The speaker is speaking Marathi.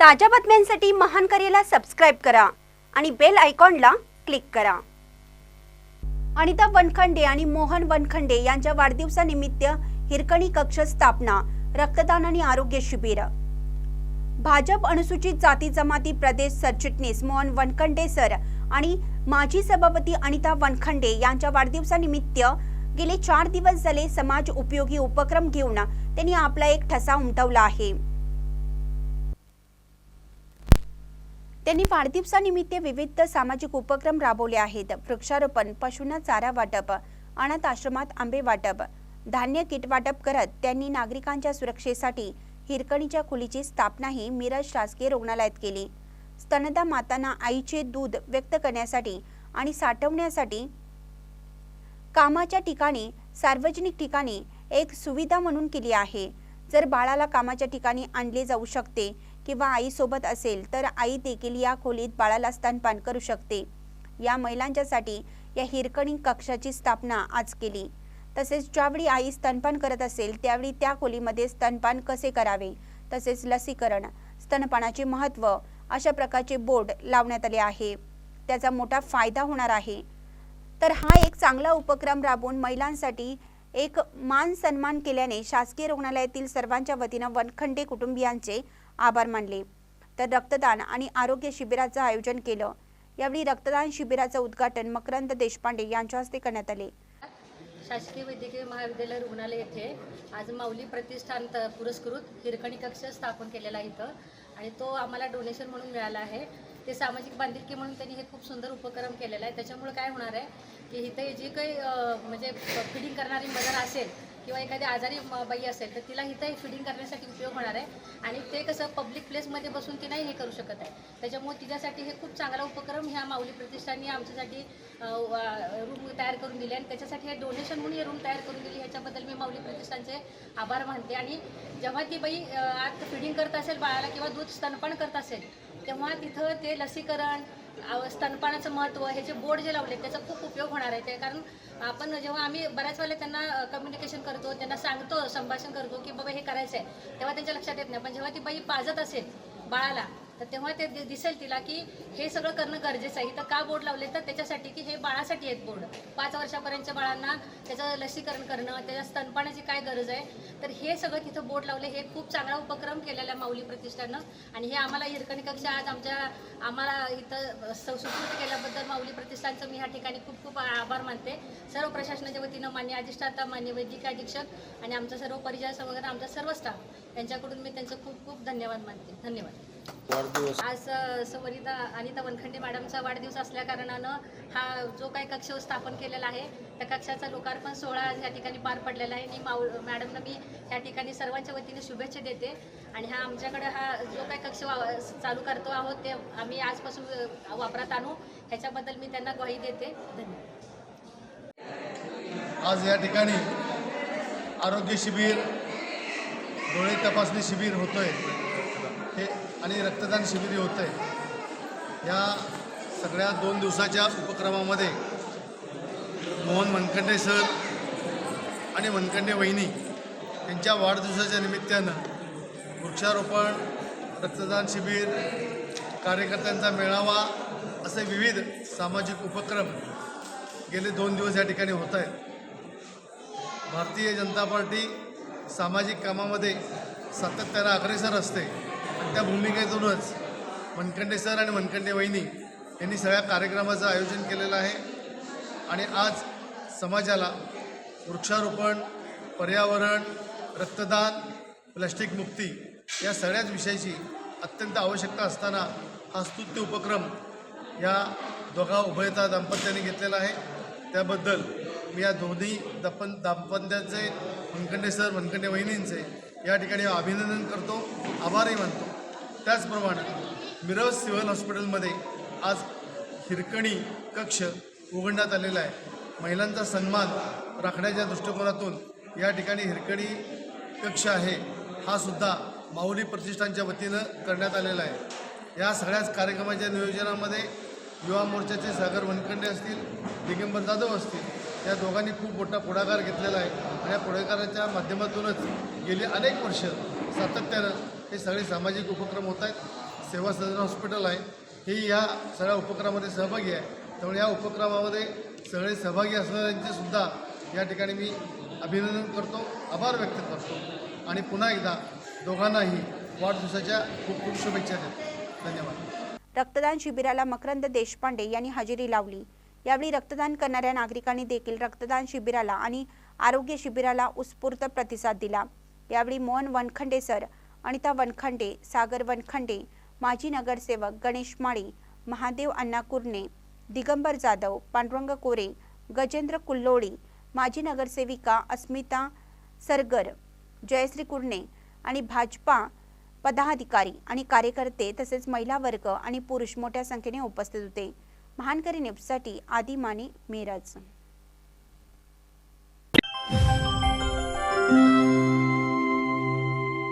ताज्या बातम्यांसाठी महान करेला सबस्क्राईब करा आणि बेल आयकॉनला क्लिक करा. अनिता वनखंडे आणि मोहन वनखंडे यांच्या वाढदिवसानिमित्त हिरकणी कक्ष स्थापना रक्तदान आणि आरोग्य शिबिर. भाजप अनुसूचित जाती जमाती प्रदेश सरचिटणीस मोहन वनखंडे सर आणि माजी सभापती अनिता वनखंडे यांच्या वाढदिवसानिमित्त गेले चार दिवस झाले समाज उपयोगी उपक्रम घेऊन त्यांनी आपला एक ठसा उमटवला आहे. त्यांनी वाढदिवसानिमित्त विविध सामाजिक उपक्रम राबवले आहेत. वृक्षारोपण पशूंना चारा वाटप अनाथ आश्रमात आंबे वाटप धान्य किट वाटप करत त्यांनी नागरिकांच्या सुरक्षेसाठी हिरकणीच्या खोलीची स्थापनाही मिरज शासकीय रुग्णालयात केली. स्तनदा मातांना आईचे दूध व्यक्त करण्यासाठी आणि साठवण्यासाठी कामाच्या ठिकाणी सार्वजनिक ठिकाणी एक सुविधा म्हणून केली आहे. जर बाळाला कामाच्या ठिकाणी आणले जाऊ शकते किंवा आईसोबत असेल तर आई देखील या खोलीत बाळाला स्तनपान करू शकते. या महिलांच्यासाठी या हिरकणी कक्षाची स्थापना आज केली. तसेच ज्यावेळी आई स्तनपान करत असेल त्यावेळी त्या खोलीमध्ये स्तनपान कसे करावे? तसेच लसीकरण स्तनपानाचे महत्त्व अशा प्रकारचे बोर्ड लावण्यात आले आहे. त्याचा मोठा फायदा होणार आहे. तर हा एक चांगला उपक्रम राबवून महिलांसाठी एक मान सन्मान केल्याने शासकीय रुग्णालयातील सर्वांच्या वतीनं वनखंडे कुटुंबियांचे आभार मानले. तर रक्तदान आणि आरोग्य शिबिराचं आयोजन केलं. यावेळी रक्तदान शिबिराचं उद्घाटन मकरंद देशपांडे यांच्या हस्ते करण्यात आले. शासकीय वैद्यकीय महाविद्यालय रुग्णालय येथे आज माऊली प्रतिष्ठान पुरस्कृत हिरकणी कक्ष स्थापन केलेला आहे इथं. आणि तो आम्हाला डोनेशन म्हणून मिळाला आहे. ते सामाजिक बांधिलकी म्हणून त्यांनी हे खूप सुंदर उपक्रम केलेला आहे. त्याच्यामुळे काय होणार आहे की इथे जी काही म्हणजे फिडिंग करणारी मदर असेल किंवा एखादी आजारी बाई असेल तर तिला इथं फिडिंग करण्यासाठी उपयोग होणार आहे. आणि ते कसं पब्लिक प्लेसमध्ये बसून ती नाही हे करू शकत आहे. त्याच्यामुळे तिच्यासाठी हे खूप चांगला उपक्रम ह्या माऊली प्रतिष्ठानने आमच्यासाठी रूम तयार करून दिले. आणि त्याच्यासाठी हे डोनेशन म्हणून हे रूम तयार करून दिली. ह्याच्याबद्दल मी माऊली प्रतिष्ठानचे आभार मानते. आणि जेव्हा ती बाई आत फिडिंग करत असेल बाळाला किंवा दूध स्तनपान करत असेल तेव्हा तिथं ते लसीकरण स्तनपानाचं महत्त्व हे जे बोर्ड जे लावले त्याचा खूप उपयोग होणार आहे. ते कारण आपण जेव्हा आम्ही बऱ्याच वेळेला त्यांना कम्युनिकेशन करतो त्यांना सांगतो संभाषण करतो की बाबा हे करायचं आहे तेव्हा त्यांच्या लक्षात येत नाही. पण जेव्हा ती बाई पाजत असेल बाळाला तर तेव्हा ते दि- दिसेल तिला की हे सगळं करणं गरजेचं आहे. इथं का बोर्ड लावले तर त्याच्यासाठी की हे बाळासाठी आहेत बोर्ड. पाच वर्षापर्यंतच्या बाळांना त्याचं लसीकरण करणं त्याच्या स्तनपानाची काय गरज आहे? तर हे सगळं तिथं बोर्ड लावले. हे खूप चांगला उपक्रम केलेला आहे माऊली प्रतिष्ठानं. आणि हे आम्हाला हिरकणी कक्षा आज आमच्या आम्हाला इथं स- सुपूर्द केल्याबद्दल माऊली प्रतिष्ठानचं मी ह्या ठिकाणी खूप खूप आभार मानते. सर्व प्रशासनाच्या वतीनं मान्य अधिष्ठाता मान्य वैद्यकीय अधीक्षक आणि आमचा सर्व परिचय वगैरे आमचा सर्व स्टाफ यांच्याकडून मी त्यांचं खूप खूप धन्यवाद मानते. धन्यवाद. वाढदिवस. आज सवरिता अनिता वनखंडे मॅडमचा वाढदिवस असल्या कारणानं हा जो काही कक्ष स्थापन केलेला आहे त्या कक्षाचा लोकार्पण सोहळा आज या ठिकाणी पार पडलेला आहे. आणि माऊ मॅडमना मी या ठिकाणी सर्वांच्या वतीने शुभेच्छा देते. आणि हा आमच्याकडे हा जो काही कक्ष चालू करतो आहोत ते आम्ही आजपासून वापरात आणू. ह्याच्याबद्दल मी त्यांना ग्वाही देते. धन्यवाद. आज या ठिकाणी आरोग्य शिबिर डोळे तपासणी शिबिर होतोय. आणि रक्तदान शिबिर होत आहे या सगळ्या दोन दिवसाच्या उपक्रमामध्ये मोहन मनखंडे सर आणि मनखंडे वहिनी यांच्या वाढदिवसाच्या निमित्तानं वृक्षारोपण रक्तदान शिबिर कार्यकर्त्यांचा मेळावा असे विविध सामाजिक उपक्रम गेले दोन दिवस या ठिकाणी होत आहेत भारतीय जनता पार्टी सामाजिक कामामध्ये सातत्यानं अग्रेसर असते. आणि त्या भूमिकेतूनच मनखंडे सर आणि मनखंडे वहिनी यांनी सगळ्या कार्यक्रमाचं आयोजन केलेलं आहे. आणि आज समाजाला वृक्षारोपण पर्यावरण रक्तदान प्लॅस्टिक मुक्ती या सगळ्याच विषयाची अत्यंत आवश्यकता असताना हा स्तुत्य उपक्रम या दोघा उभयता दाम्पत्याने घेतलेला आहे. त्याबद्दल मी या दोन्ही दपन दाम्पत्याचे वनखंडे सर वनखंडे वहिनींचे या ठिकाणी अभिनंदन करतो आभारही मानतो. त्याचप्रमाणे मिरज सिव्हिल हॉस्पिटलमध्ये आज हिरकणी कक्ष उघडण्यात आलेला आहे. महिलांचा सन्मान राखण्याच्या दृष्टिकोनातून या ठिकाणी हिरकणी कक्ष आहे हा सुद्धा माऊली प्रतिष्ठानच्या वतीनं करण्यात आलेला आहे. या सगळ्याच कार्यक्रमाच्या नियोजनामध्ये युवा मोर्चाचे सागर वनखंडे असतील दिगंबर जाधव असतील या दोघांनी खूप मोठा पुढाकार घेतलेला आहे. आणि या पुढाकाराच्या माध्यमातूनच गेली अनेक वर्ष सातत्यानं हे सगळे सामाजिक उपक्रम होत आहेत. सेवा सदन हॉस्पिटल आहे. ही या सगळ्या उपक्रमामध्ये सहभागी आहे. त्यामुळे या उपक्रमामध्ये सगळे सहभागी असणाऱ्यांचे सुद्धा या ठिकाणी मी अभिनंदन करतो आभार व्यक्त करतो. आणि पुन्हा एकदा दोघांनाही वाढदिवसाच्या खूप खूप शुभेच्छा देतो. धन्यवाद. रक्तदान शिबिराला मकरंद देशपांडे यांनी हजेरी लावली. यावेळी रक्तदान करणाऱ्या नागरिकांनी देखील रक्तदान शिबिराला आणि आरोग्य शिबिराला उत्स्फूर्त प्रतिसाद दिला. यावेळी मोहन वनखंडे सर अनिता वनखंडे सागर वनखंडे माजी नगरसेवक गणेश माळी महादेव अण्णा कुर्णे दिगंबर जाधव पांडुरंग कोरे गजेंद्र कुल्लोळी माजी नगरसेविका अस्मिता सरगर जयश्री कुर्णे आणि भाजपा पदाधिकारी आणि कार्यकर्ते तसेच महिला वर्ग आणि पुरुष मोठ्या संख्येने उपस्थित होते. महानकरी न्यूजसाठी आदी मिराज